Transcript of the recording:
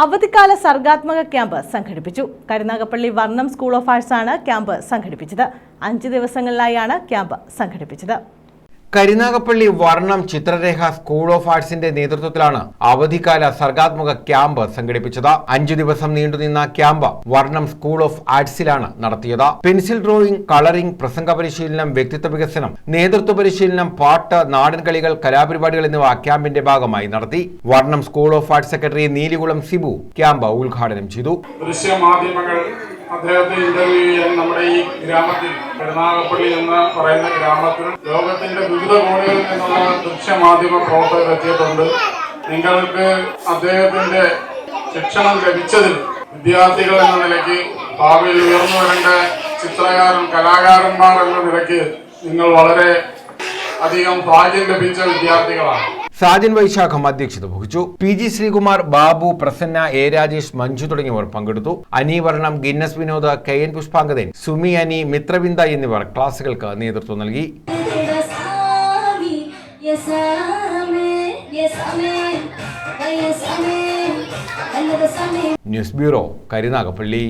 അവധിക്കാല സർഗാത്മക ക്യാമ്പ് സംഘടിപ്പിച്ചു. Karunagappally Varnam school of arts ആണ് ക്യാമ്പ് സംഘടിപ്പിച്ചത്. അഞ്ച് ദിവസങ്ങളിലായാണ് ക്യാമ്പ് സംഘടിപ്പിച്ചത്. കരുനാഗപ്പള്ളി വർണം ചിത്രരേഖ സ്കൂൾ ഓഫ് ആർട്സിന്റെ നേതൃത്വത്തിലാണ് അവധിക്കാല സർഗാത്മക ക്യാമ്പ് സംഘടിപ്പിച്ചത്. അഞ്ചു ദിവസം നീണ്ടുനിന്ന ക്യാമ്പ് വർണം സ്കൂൾ ഓഫ് ആർട്സിലാണ് നടത്തിയത്. പെൻസിൽ ഡ്രോയിങ് കളറിംഗ് പ്രസംഗ പരിശീലനം വ്യക്തിത്വ വികസനം നേതൃത്വ പരിശീലനം പാട്ട് നാടൻ കളികൾ കലാപരിപാടികൾ എന്നിവ ക്യാമ്പിന്റെ ഭാഗമായി നടത്തി. Varnam school of arts secretary Neelikulam Sibu camp ഉദ്ഘാടനം ചെയ്തു. അദ്ദേഹത്തെ ഇന്റർവ്യൂ ചെയ്യാൻ നമ്മുടെ ഈ ഗ്രാമത്തിൽ കരുനാഗപ്പള്ളി എന്ന് പറയുന്ന ഗ്രാമത്തിൽ ലോകത്തിന്റെ വിവിധ കോണുകളിൽ നിന്നുള്ള ദൃശ്യമാധ്യമ പ്രവർത്തകർ എത്തിയിട്ടുണ്ട്. നിങ്ങൾക്ക് അദ്ദേഹത്തിന്റെ ശിക്ഷണം ലഭിച്ചതിൽ വിദ്യാർത്ഥികൾ എന്ന നിലയ്ക്ക് ഭാവിയിൽ ഉയർന്നു വരേണ്ട ചിത്രകാരൻ കലാകാരന്മാർ എന്ന നിലയ്ക്ക് നിങ്ങൾ വളരെ അധികം ഭാഗ്യം ലഭിച്ച വിദ്യാർത്ഥികളാണ്. സാജൻ വൈശാഖം അധ്യക്ഷത വഹിച്ചു. P G Sreekumar Babu Prasanna A Rajesh Manju തുടങ്ങിയവർ പങ്കെടുത്തു. അനീവർണം Guinness Vinoda K N Pushpangadan Sumi Ani Mithravinda എന്നിവർ ക്ലാസുകൾക്ക് നേതൃത്വം നൽകി. News bureau Karunagappally.